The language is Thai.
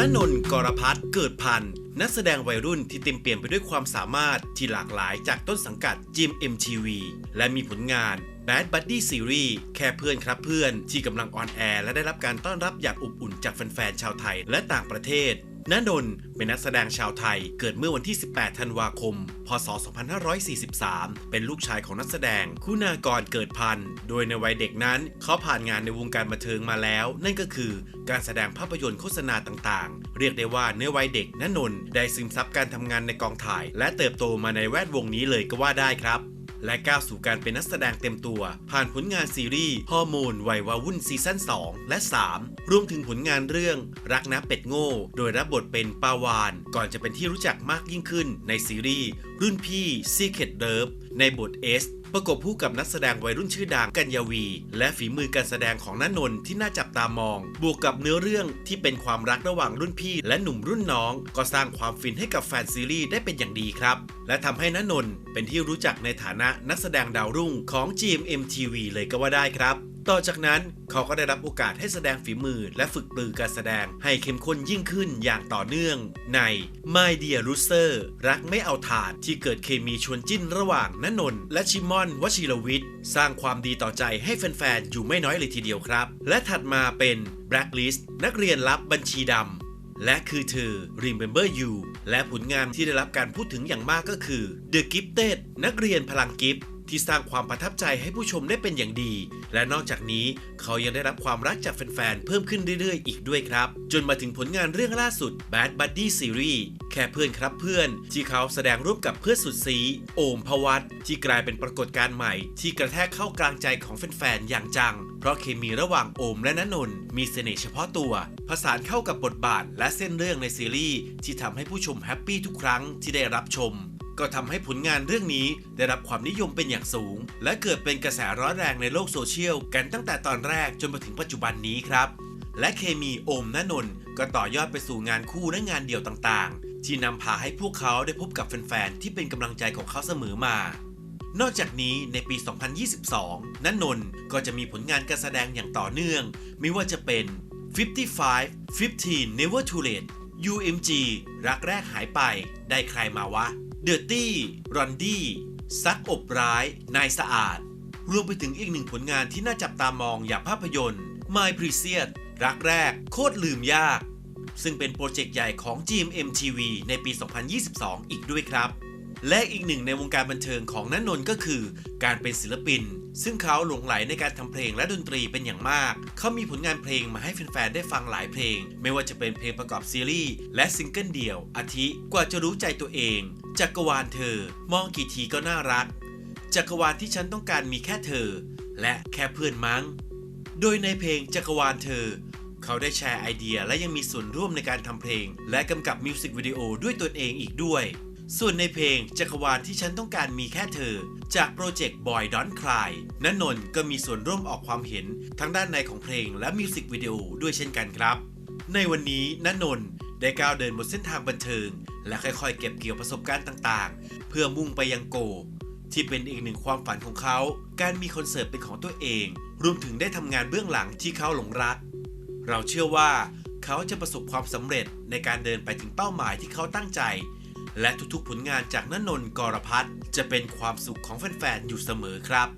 ณนนท์กรพัฒน์เกิดพันธ์นักแสดงวัยรุ่นที่เต็มเปี่ยมไปด้วยความสามารถที่หลากหลายจากต้นสังกัดจิม MTV และมีผลงาน Bad Buddy Series แค่เพื่อนครับเพื่อนที่กำลังออนแอร์และได้รับการต้อนรับอย่างอบอุ่นจากแฟนๆชาวไทยและต่างประเทศ ณนนท์เป็นนักแสดงชาวไทย เกิดเมื่อวันที่ 18 ธันวาคม พศ 2543 เป็นลูกชายของนักแสดง คุณากรเกิดพันธ์ โดยในวัยเด็กนั้นเขาผ่านงานในวงการบันเทิงมาแล้ว นั่นก็คือการแสดงภาพยนตร์โฆษณาต่างๆ เรียกได้ว่าในวัยเด็กณนนท์ได้ซึมซับการทำงานในกองถ่าย และเติบโตมาในแวดวงนี้เลยก็ว่าได้ครับ และก้าวสู่การเป็นนักแสดงเต็มตัว ผ่านผลงานซีรีส์ฮอร์โมนวัยวาวุ่นซีซั่น 2 และ 3 รวมถึงผลงานเรื่องรักนะเป็ดโง่ โดยรับบทเป็นปาวาน ก่อนจะเป็นที่รู้จักมากยิ่งขึ้นในซีรีส์รุ่นพี่ Secret l o v e ในบทเอส ประกบคู่กับนักแสดงวัยรุ่นชื่อดังกัญญาวี และฝีมือการแสดงของณนนท์ที่น่าจับตามอง บวกกับเนื้อเรื่องที่เป็นความรักระหว่างรุ่นพี่ และหนุ่มรุ่นน้อง ก็สร้างความฟินให้กับแฟนซีรีส์ได้เป็นอย่างดีครับ และทำให้ณนนท์เป็นที่รู้จักในฐานะนักแสดงดาวรุ่งของ GMMTV เลยก็ว่าได้ครับ ต่อจากนั้นเขาก็ได้รับโอกาสให้แสดงฝีมือและฝึกปรือการแสดงให้เข้มข้นยิ่งขึ้นอย่างต่อเนื่อง ใน My Dear Loser รักไม่เอาฐานที่เกิดเคมีชวนจิ้นระหว่างณนนท์และชิมอนวชิรวิทย์ สร้างความดีต่อใจให้แฟนๆ อยู่ไม่น้อยเลยทีเดียวครับ และถัดมาเป็น Blacklist นักเรียนลับบัญชีดำและคือเธอ Remember You และผลงานที่ได้รับการพูดถึงอย่างมากก็คือ The Gifted นักเรียนพลังกิฟต์ ที่สร้างความประทับใจให้ผู้ชมได้เป็นอย่างดี และนอกจากนี้เขายังได้รับความรักจากแฟนๆ เพิ่มขึ้นเรื่อยๆ อีกด้วยครับ จนมาถึงผลงานเรื่องล่าสุด Bad Buddy Series แค่เพื่อนครับเพื่อน ที่เขาแสดงร่วมกับเพื่อนสุดสีโอมพวัตที่กลายเป็นปรากฏการณ์ใหม่ ที่กระแทกเข้ากลางใจของแฟนๆ อย่างจัง เพราะเคมีระหว่างโอมและณนนท์มีเสน่ห์เฉพาะตัว ผสานเข้ากับบทบาทและเส้นเรื่องในซีรีส์ที่ทำให้ผู้ชมแฮปปี้ทุกครั้งที่ได้รับชม ก็ทำให้ผลงานเรื่องนี้ได้รับความนิยมเป็นอย่างสูง และเกิดเป็นกระแสร้อนแรงในโลกโซเชียลกันตั้งแต่ตอนแรกจนมาถึงปัจจุบันนี้ครับ และเคมีโอมณนนท์ก็ต่อยอดไปสู่งานคู่และงานเดี่ยวต่างๆ ที่นำพาให้พวกเขาได้พบกับแฟนๆที่เป็นกำลังใจของเขาเสมอมานอกจากนี้ในปี 2022ณนนท์ก็จะมีผลงานการแสดงอย่างต่อเนื่อง ไม่ว่าจะเป็น 55 15 Never Too Late UMG รักแรกหายไป ได้ใครมาวะ เดอร์ตี้รอนดี้ซักอบร้าย นายสะอาด รวมไปถึงอีกหนึ่งผลงานที่น่าจับตามองอย่างภาพยนตร์ My p r e c i o u s รักแรก โคตรลืมยาก ซึ่งเป็นโปรเจกต์ใหญ่ของ GMMTV ในปี 2022 อีกด้วยครับ และอีกหนึ่งในวงการบันเทิงของนันนนก็คือ การเป็นศิลปิน ซึ่งเขาหลงไหลในการทำเพลงและดนตรีเป็นอย่างมาก เขามีผลงานเพลงมาให้แฟนๆได้ฟังหลายเพลง ไม่ว่าจะเป็นเพลงประกอบซีรีส์และซิงเกิลเดี่ยว อาทิ กว่าจะรู้ใจตัวเอง จักรวาลเธอ มองกี่ทีก็น่ารัก จักรวาลที่ฉันต้องการมีแค่เธอ และแค่เพื่อนมั้ง โดยในเพลงจักรวาลเธอ เขาได้แชร์ไอเดียและยังมีส่วนร่วมในการทำเพลง และกำกับมิวสิกวิดีโอด้วยตนเองอีกด้วย ส่วนในเพลงจักรวาลที่ฉันต้องการมีแค่เธอ จากโปรเจกต์ Boy Don't Cry ณนนท์ก็มีส่วนร่วมออกความเห็นทั้งด้านในของเพลงและมิวสิกวิดีโอด้วยเช่นกันครับ ในวันนี้ณนนท์ได้ก้าวเดินบนเส้นทางบันเทิง และค่อยๆ เก็บเกี่ยวประสบการณ์ต่างๆ เพื่อมุ่งไปยังโก ที่เป็นอีกหนึ่งความฝันของเขา การมีคอนเสิร์ตเป็นของตัวเอง รวมถึงได้ทำงานเบื้องหลังที่เขาหลงรัก เราเชื่อว่าเขาจะประสบความสำเร็จในการเดินไปถึงเป้าหมายที่เขาตั้งใจ และทุกๆผลงานจากนนนกรพัฒน์จะเป็นความสุขของแฟนๆอยู่เสมอครับ